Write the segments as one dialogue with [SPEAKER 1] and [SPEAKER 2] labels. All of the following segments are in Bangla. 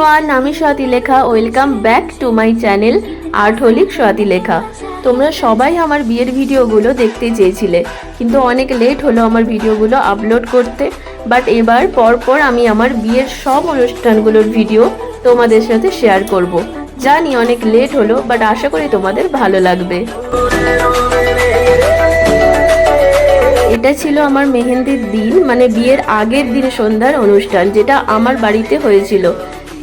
[SPEAKER 1] এভরিওয়ান, আমি Swati Lekha. Welcome back to my channel Artholic Swati Lekha. তোমরা সবাই আমার বিয়ের ভিডিওগুলো দেখতে চেয়েছিলে, কিন্তু অনেক লেট হলো আমার ভিডিওগুলো আপলোড করতে। বাট এবার পরপর আমি আমার বিয়ের সব অনুষ্ঠানগুলোর ভিডিও তোমাদের সাথে শেয়ার করব। জানি অনেক লেট হলো বাট আশা করি তোমাদের ভালো লাগবে। এটা ছিল আমার মেহেন্দির দিন মানে বিয়ের আগের দিন সন্ধ্যার অনুষ্ঠান, যেটা আমার বাড়িতে হয়েছিল।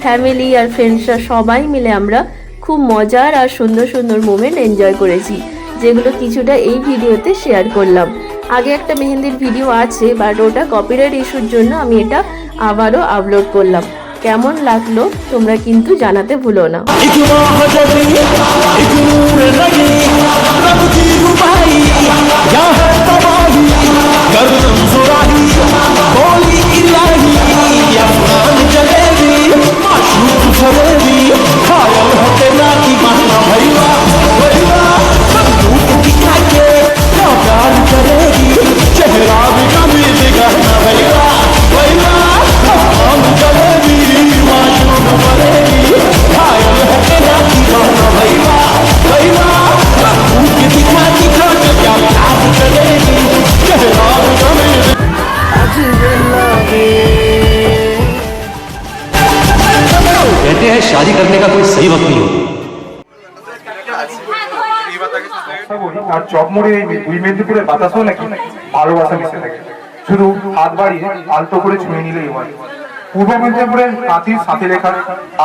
[SPEAKER 1] ফ্যামিলি আর ফ্রেন্ডসরা সবাই মিলে আমরা খুব মজার আর সুন্দর সুন্দর মোমেন্ট এনজয় করেছি, যেগুলো কিছুটা এই ভিডিওতে শেয়ার করলাম। আগে একটা মেহেন্দির ভিডিও আছে বাট ওটা কপিরাইট ইস্যুর জন্য আমি এটা আবারও আপলোড করলাম। কেমন লাগল তোমরা কিন্তু জানাতে ভুলো না।
[SPEAKER 2] আর চপমুড়ি এই দুই মেদিনীপুরের বাতাসও নাকি? ভালোবাসা মিশে থাকে শুধু হাত বাড়িয়ে আলতো করে ছুঁয়ে নিলেই হয়। পূর্ব মেদিনীপুরের হাতির সাথে লেখা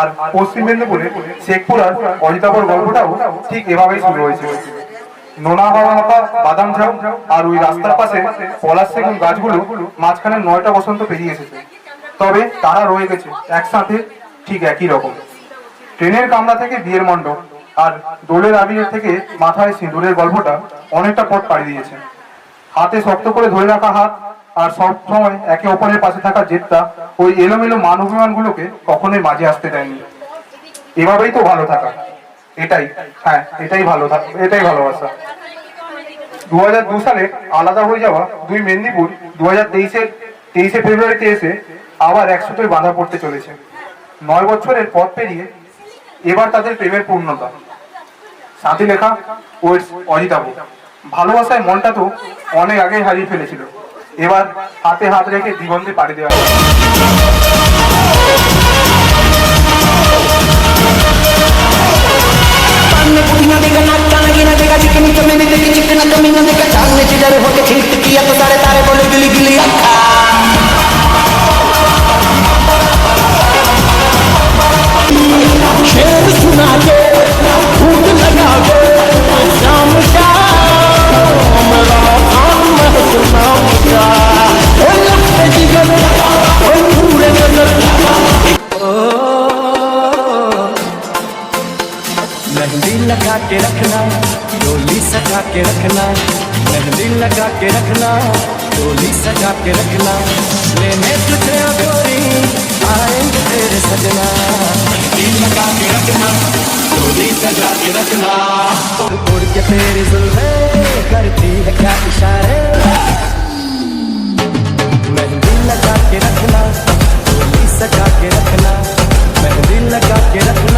[SPEAKER 2] আর পশ্চিম মেদিনীপুরের শেখপুরার অজিতাপুর গল্পটাও ঠিক এভাবেই শুরু হয়েছিল। নোনা হাওয়া মাথা বাদাম ঝাউ আর ওই রাস্তার পাশে পলাশ সেগুন গাছগুলো মাঝখানে নয়টা বসন্ত পেরিয়ে এসেছে। তবে তারা রয়ে গেছে একসাথে ঠিক একই রকম। ট্রেনের কামরা থেকে বিয়ের মণ্ডপ। আর দোলের আবিরের থেকে মাথায় সিঁদুরের গল্পটা অনেকটা পথ পাড়ি দিয়েছে। হাতে শক্ত করে ধরে রাখা হাত আর সব সময় একে অপরের পাশে থাকা জেদটা ওই এলোমেলো মান অভিমানগুলোকে কখনোই মাঝে আসতে দেয়নি। এভাবেই তো ভালো থাকা। এটাই হ্যাঁ এটাই ভালো থাকা এটাই ভালোবাসা। দু হাজার দু সালে আলাদা হয়ে যাওয়া দুই মেদিনীপুর দু হাজার তেইশের তেইশে ফেব্রুয়ারিতে এসে আবার একসাথে বাঁধা পড়তে চলেছে। নয় বছরের পথ পেরিয়ে এবার তাদের প্রেমের পূর্ণতা। সাথী লেখা ও অজিতাবু ভালোবাসায় মনটা তো অনেক আগেই হারিয়ে ফেলেছিল। এবার হাতে হাত রেখে দিগন্তে পাড়ি দেওয়া
[SPEAKER 3] लगा
[SPEAKER 4] के
[SPEAKER 5] रखना, डोली सजा के रखना, मेहंदी लगा के रखना, डोली सजा के रखना, लेने तुझे गोरी आएँगे तेरे सजना। मेहंदी लगा के रखना, डोली सजा के रखना। उड़ के तेरी जुल्फे करती है क्या इशारे? मेहंदी लगा के रखना, डोली सजा के रखना, मेहंदी लगा के रखना।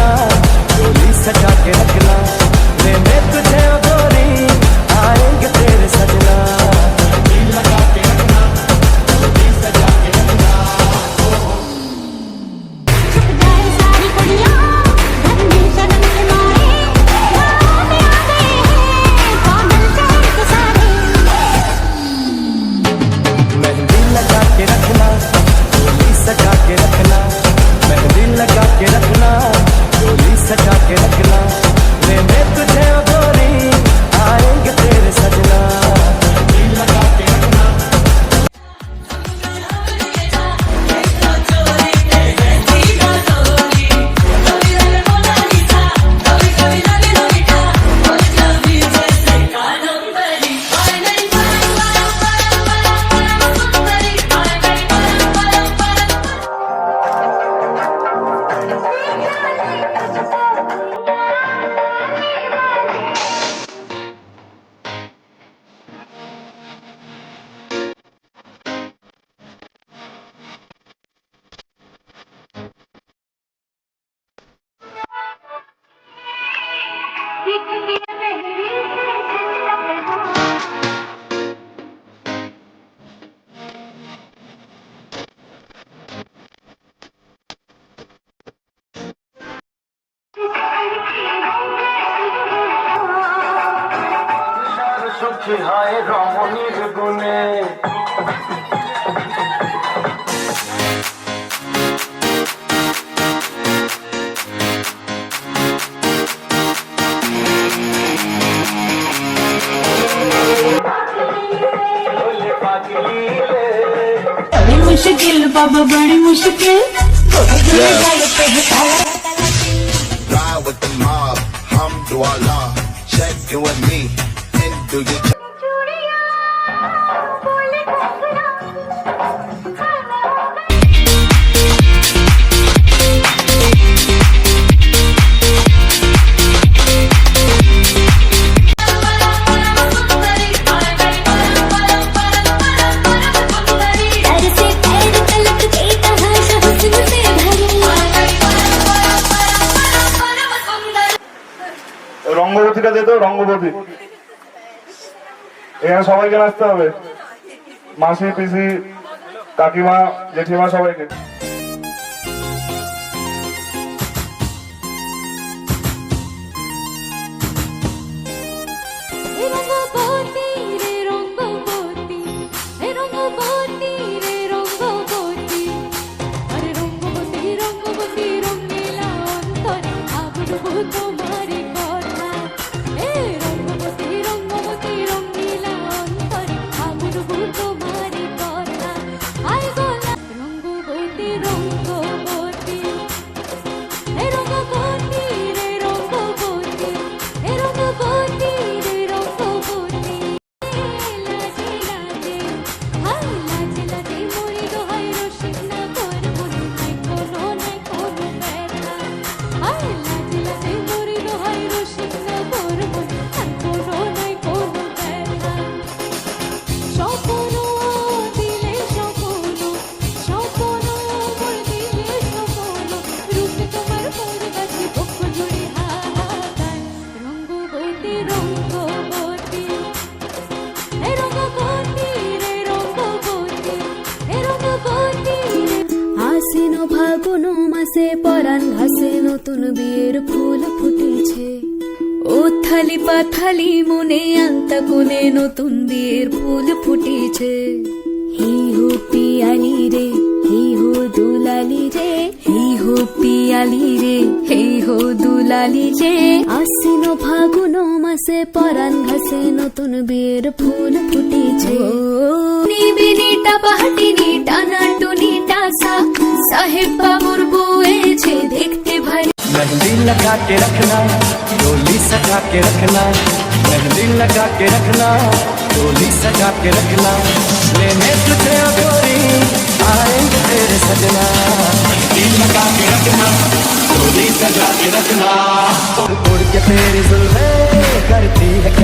[SPEAKER 5] সুখী হয় রমণীর গুণে
[SPEAKER 6] बड़ी मुश्किल बाबा बड़ी मुश्किल
[SPEAKER 7] ride with the mob. Hamdulillah, check in with me and do your
[SPEAKER 8] রঙ্গবতীটা যেত রঙ্গবতী। এখানে সবাইকে নাচতে হবে। মাসি পিসি কাকিমা জেঠিমা সবাইকে।
[SPEAKER 9] মাসে পরাণ ঘাসে নতুন বিয়ের ফুল ফুটেছে। ওথালি পাথালি মনে আন্তা কোণে নতুন বিয়ের ফুল ফুটেছে। হি হো পিয়ালি রে, হি হো দুলালি রে, হি হো পিয়ালি রে, হি হো দুলালি রে। আশ্বিন ফাগুন মাসে, পরাণ ঘাসে নতুন বিয়ের ফুল ফুটেছে। নিবিনিটা পাহাটিনি টানা সা সাহেব
[SPEAKER 5] मेहंदी लगा के रखना, डोली सजा के रखना। मेहंदी लगा के रखना, डोली सजा के रखना। लेने तुझे गोरी आएँगे तेरे सजना। मेहंदी लगा के रखना, डोली सजा के रखना। उड़ के तेरी जुल्फे करती है